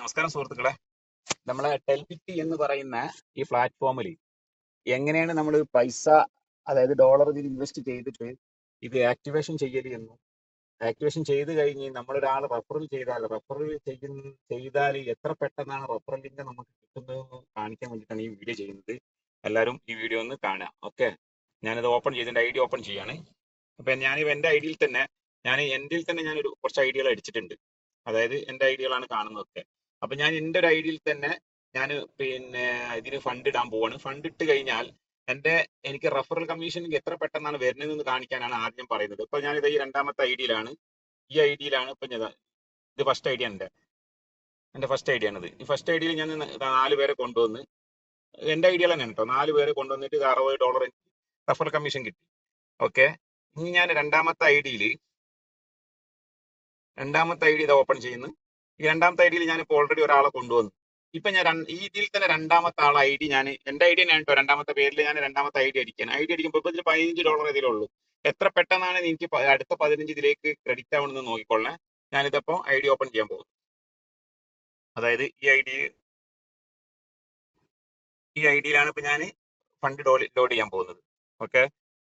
നമസ്കാരം സുഹൃത്തുക്കളെ. നമ്മളെ ടെൽപിറ്റി എന്ന് പറയുന്ന ഈ പ്ലാറ്റ്ഫോമിൽ എങ്ങനെയാണ് നമ്മൾ പൈസ അതായത് ഡോളർ ഇതിൽ ഇൻവെസ്റ്റ് ചെയ്തിട്ട് ഇത് ആക്ടിവേഷൻ ചെയ്യൽ എന്നും ആക്ടിവേഷൻ ചെയ്ത് കഴിഞ്ഞ് നമ്മളൊരാൾ റെഫറൽ ചെയ്താൽ റെഫറൽ ചെയ്യുന്ന ചെയ്താൽ എത്ര പെട്ടെന്നാണ് റെഫറലിന്റെ നമുക്ക് കിട്ടുന്നതെന്ന് കാണിക്കാൻ വേണ്ടിയിട്ടാണ് ഈ വീഡിയോ ചെയ്യുന്നത്. എല്ലാവരും ഈ വീഡിയോ ഒന്ന് കാണുക. ഓക്കെ ഞാനിത് ഓപ്പൺ ചെയ്തിട്ട് ഐ ഡി ഓപ്പൺ ചെയ്യാണ്. അപ്പം ഞാൻ എന്റെ ഐഡിയിൽ തന്നെ ഞാൻ എന്റെ തന്നെ ഞാനൊരു കുറച്ച് ഐഡിയകൾ അടിച്ചിട്ടുണ്ട്. അതായത് എന്റെ ഐഡിയകളാണ് കാണുന്നതൊക്കെ. അപ്പൊ ഞാൻ എന്റെ ഒരു ഐഡിയയിൽ തന്നെ ഞാൻ പിന്നെ ഇതിന് ഫണ്ട് ഇടാൻ പോവാണ്. ഫണ്ട് ഇട്ട് കഴിഞ്ഞാൽ എന്റെ എനിക്ക് റഫറൽ കമ്മീഷൻ എത്ര പെട്ടെന്നാണ് വരുന്നത് എന്ന് കാണിക്കാനാണ് ആദ്യം പറയുന്നത്. ഇപ്പൊ ഞാൻ ഇത് ഈ രണ്ടാമത്തെ ഐഡിയയിലാണ്. ഈ ഐഡിയയിലാണ് ഇപ്പൊ ഞാൻ ഇത് ഫസ്റ്റ് ഐഡിയ എന്റെ എന്റെ ഫസ്റ്റ് ഐഡിയ ആണിത്. ഈ ഫസ്റ്റ് ഐഡിയയിൽ ഞാൻ നാല് പേരെ കൊണ്ടുവന്ന് എന്റെ ഐഡിയ തന്നെയാണ് കേട്ടോ. നാല് പേരെ കൊണ്ടുവന്നിട്ട് ഇത് അറുപത് ഡോളർ എനിക്ക് റഫറൽ കമ്മീഷൻ കിട്ടി. ഓക്കെ? ഇനി ഞാൻ രണ്ടാമത്തെ ഐഡിയയിൽ രണ്ടാമത്തെ ഐഡി ഇത് ഓപ്പൺ ചെയ്യുന്നു. രണ്ടാമത്തെ ഐഡിയിൽ ഞാൻ ഇപ്പോൾ ഓൾറെഡി ഒരാളെ കൊണ്ടുവന്നു. ഇപ്പൊ ഞാൻ ഈ ഇതിൽ തന്നെ രണ്ടാമത്തെ ആൾ ഐ ഡി ഞാൻ എന്റെ ഐ ഡി ഞാൻ കേട്ടോ രണ്ടാമത്തെ പേരിൽ ഞാൻ രണ്ടാമത്തെ ഐ ഡി അടിക്കാൻ. ഐ ഡി അടിക്കുമ്പോൾ ഇതിൽ പതിനഞ്ച് ഡോളർ ഇതിലുള്ളൂ എത്ര പെട്ടെന്നാണ് എനിക്ക് അടുത്ത പതിനഞ്ച് ഇതിലേക്ക് ക്രെഡിറ്റ് ആവണമെന്ന് നോക്കിക്കൊള്ളേ ഞാനിതപ്പോ ഐ ഡി ഓപ്പൺ ചെയ്യാൻ പോകുന്നു. അതായത് ഈ ഐ ഡി ഈ ഐ ഡിയിലാണ് ഇപ്പൊ ഞാൻ ഫണ്ട് ലോഡ് ചെയ്യാൻ പോകുന്നത്. ഓക്കെ?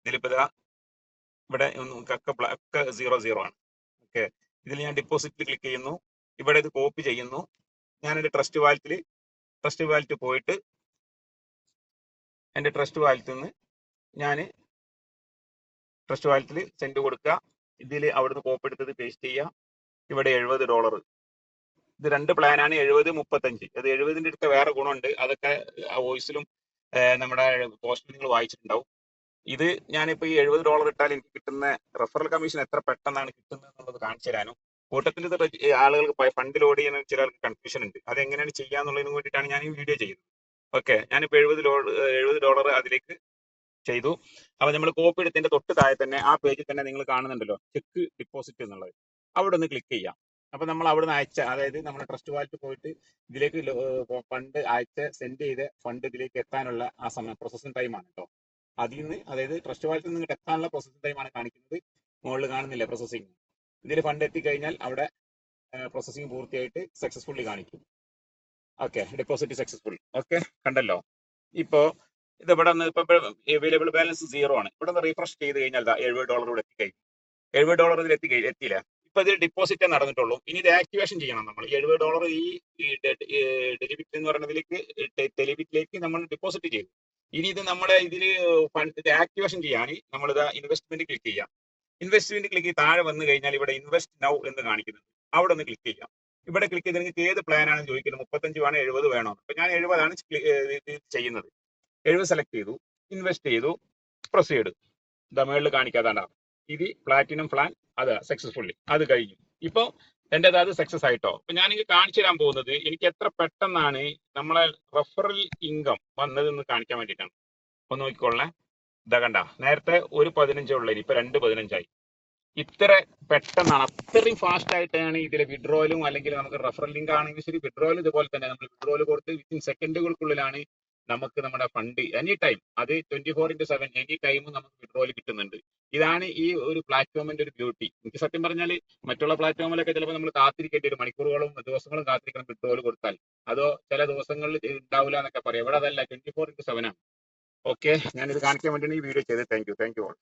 ഇതിലിപ്പോ ഇതാ ഇവിടെ ഒക്കെ ബ്ലാക്ക് സീറോ സീറോ ആണ്. ഓക്കെ? ഇതിൽ ഞാൻ ഡിപ്പോസിറ്റ് ക്ലിക്ക് ചെയ്യുന്നു. ഇവിടെ ഇത് കോപ്പി ചെയ്യുന്നു. ഞാൻ എന്റെ ട്രസ്റ്റ് വാലറ്റിൽ ട്രസ്റ്റ് വാലറ്റ് പോയിട്ട് എന്റെ ട്രസ്റ്റ് വാലറ്റിൽ നിന്ന് ഞാൻ ട്രസ്റ്റ് വാലറ്റിൽ സെൻഡ് കൊടുക്കുക ഇതിൽ അവിടുന്ന് കോപ്പി എടുത്തത് പേസ്റ്റ് ചെയ്യുക. ഇവിടെ എഴുപത് ഡോളർ ഇത് രണ്ട് പ്ലാനാണ് എഴുപത് മുപ്പത്തഞ്ച്. അത് എഴുപതിന്റെ അടുത്ത വേറെ ഗുണമുണ്ട്. അതൊക്കെ ആ വോയിസിലും നമ്മുടെ പോസ്റ്റിൽ നിങ്ങൾ വായിച്ചിട്ടുണ്ടാവും. ഇത് ഞാനിപ്പോൾ ഈ എഴുപത് ഡോളർ ഇട്ടാൽ എനിക്ക് കിട്ടുന്ന റെഫറൽ കമ്മീഷൻ എത്ര പെട്ടെന്നാണ് കിട്ടുന്നത് എന്നുള്ളത് കാണിച്ചു തരാനും. ഈ ആളുകൾക്ക് ഫണ്ട് ലോഡ് ചെയ്യുന്ന ആൾക്ക് കൺഫ്യൂഷൻ ഉണ്ട്. അത് എങ്ങനെയാണ് ചെയ്യാന്നുള്ളതിന് വേണ്ടിയിട്ടാണ് ഞാൻ ഈ വീഡിയോ ചെയ്യുന്നത്. ഓക്കെ ഞാനിപ്പോ എഴുപത് എഴുപത് ഡോളർ അതിലേക്ക് ചെയ്തു. അപ്പൊ നമ്മൾ കോപ്പി എടുത്തതിന്റെ തൊട്ട് താഴെ തന്നെ ആ പേജിൽ തന്നെ നിങ്ങൾ കാണുന്നുണ്ടല്ലോ. ചെക്ക് ഡിപ്പോസിറ്റ് എന്നുള്ളത്. അവിടെ ഒന്ന് ക്ലിക്ക് ചെയ്യാം. അപ്പൊ നമ്മൾ അവിടെ നിന്ന് അയച്ച അതായത് നമ്മുടെ ട്രസ്റ്റ് വാലറ്റ് പോയിട്ട് ഇതിലേക്ക് ഫണ്ട് അയച്ച് സെൻഡ് ചെയ്ത ഫണ്ട് ഇതിലേക്ക് എത്താനുള്ള ആ സമയം പ്രോസസ്സിംഗ് ടൈം ആണ് കേട്ടോ അതിൽ നിന്ന് അതായത് ട്രസ്റ്റ് വാലറ്റിൽ നിന്ന് എത്താനുള്ള പ്രോസസ്സിംഗ് ടൈം ആണ് കാണിക്കുന്നത്. മുകളിൽ കാണുന്നില്ല പ്രോസസ്സിംഗ് ഇതിൽ ഫണ്ട് എത്തിക്കഴിഞ്ഞാൽ അവിടെ പ്രോസസ്സിംഗ് പൂർത്തിയായിട്ട് സക്സസ്ഫുള്ളി കാണിക്കും. ഓക്കെ ഡെപ്പോസിറ്റ് സക്സസ്ഫുൾ ഓക്കെ കണ്ടല്ലോ? ഇപ്പോ ഇത് ഇവിടെ നിന്ന് അവൈലബിൾ ബാലൻസ് സീറോ ആണ്. ഇവിടെ റീഫ്രഷ് ചെയ്ത് കഴിഞ്ഞാൽ എഴുപത് ഡോളർ ഇവിടെ എത്തിക്കഴിഞ്ഞു. എഴുപത് ഡോളർ ഇതിൽ എത്തി എത്തിയില്ല. ഇപ്പൊ ഇതിൽ ഡിപ്പോസിറ്റ് നടന്നിട്ടുള്ളൂ. ഇനി ഇത് ആക്ടിവേഷൻ ചെയ്യണം നമ്മൾ. എഴുപത് ഡോളർ ഈ ഡെലിബിറ്റ് എന്ന് പറയുന്നതിലേക്ക് ഡെലിബിറ്റിലേക്ക് നമ്മൾ ഡിപ്പോസിറ്റ് ചെയ്തു. ഇനി ഇത് നമ്മുടെ ഇതിൽ ഫണ്ട് ആക്ടിവേഷൻ ചെയ്യാൻ നമ്മൾ ഇത് ഇൻവെസ്റ്റ്മെന്റ് ക്ലിക്ക് ചെയ്യാം. ഇൻവെസ്റ്റ്മെന്റ് ക്ലിക്ക് താഴെ വന്നു കഴിഞ്ഞാൽ ഇവിടെ ഇൻവെസ്റ്റ് നൗ എന്ന് കാണിക്കുന്നുണ്ട്. അവിടെ ഒന്ന് ക്ലിക്ക് ചെയ്യാം. ഇവിടെ ക്ലിക്ക് ചെയ്ത് നിങ്ങൾക്ക് ഏത് പ്ലാൻ ആണ് ചോദിക്കുന്നത് മുപ്പത്തഞ്ച് വേണോ എഴുപത് വേണോ അപ്പൊ ഞാൻ എഴുപതാണ് ചെയ്യുന്നത്. എഴുപത് സെലക്ട് ചെയ്തു ഇൻവെസ്റ്റ് ചെയ്തു പ്രൊസീഡ് ഇതാ മേളിൽ കാണിക്കാതാണ്ടാ ഇത് പ്ലാറ്റിനം പ്ലാൻ അത് സക്സസ്ഫുള്ളി അത് കഴിഞ്ഞു. ഇപ്പൊ എന്റെ അത് സക്സസ് ആയിട്ടോ? അപ്പൊ ഞാൻ എനിക്ക് കാണിച്ചു തരാൻ പോകുന്നത് എനിക്ക് എത്ര പെട്ടെന്നാണ് നമ്മളെ റെഫറൽ ഇൻകം വന്നതെന്ന് കാണിക്കാൻ വേണ്ടിയിട്ടാണ്. ഒന്ന് നോക്കിക്കൊള്ളേ ഇതാ കണ്ട നേരത്തെ ഒരു പതിനഞ്ചേ ഉള്ളൂ ഇപ്പൊ രണ്ട് പതിനഞ്ചായി. ഇത്ര പെട്ടെന്നാണ് അത്രയും ഫാസ്റ്റ് ആയിട്ടാണ് ഇതിലെ വിഡ്രോയിലും അല്ലെങ്കിൽ നമുക്ക് റെഫറൽ ലിങ്ക് ആണെങ്കിൽ ശരി വിഡ്രോയിൽ ഇതുപോലെ തന്നെ നമ്മൾ വിഡ്രോയിൽ കൊടുത്ത് വിത്തിൻ സെക്കൻഡുകൾക്കുള്ളിലാണ് നമുക്ക് നമ്മുടെ ഫണ്ട് എനി ടൈം അത് twenty four into seven any time നമുക്ക് വിഡ്രോയിൽ കിട്ടുന്നുണ്ട്. ഇതാണ് ഈ ഒരു പ്ലാറ്റ്ഫോമിന്റെ ഒരു ബ്യൂട്ടി എനിക്ക് സത്യം പറഞ്ഞാൽ മറ്റുള്ള പ്ലാറ്റ്ഫോമിലൊക്കെ ചിലപ്പോൾ നമ്മൾ കാത്തിരിക്കേണ്ടി വരും മണിക്കൂറുകളും ദിവസങ്ങളും കാത്തിരിക്കണം വിഡ്രോയിൽ കൊടുത്താൽ. അതോ ചില ദിവസങ്ങളിൽ ഉണ്ടാവില്ല എന്നൊക്കെ പറയാം. ഇവിടെ അതല്ല ട്വന്റി ഫോർ ഇന്റു സെവൻ ആണ്. ഓക്കെ ഞാനിത് കാണിക്കാൻ വേണ്ടിയാണ് ഈ വീഡിയോ ചെയ്തത്. Thank you thank you all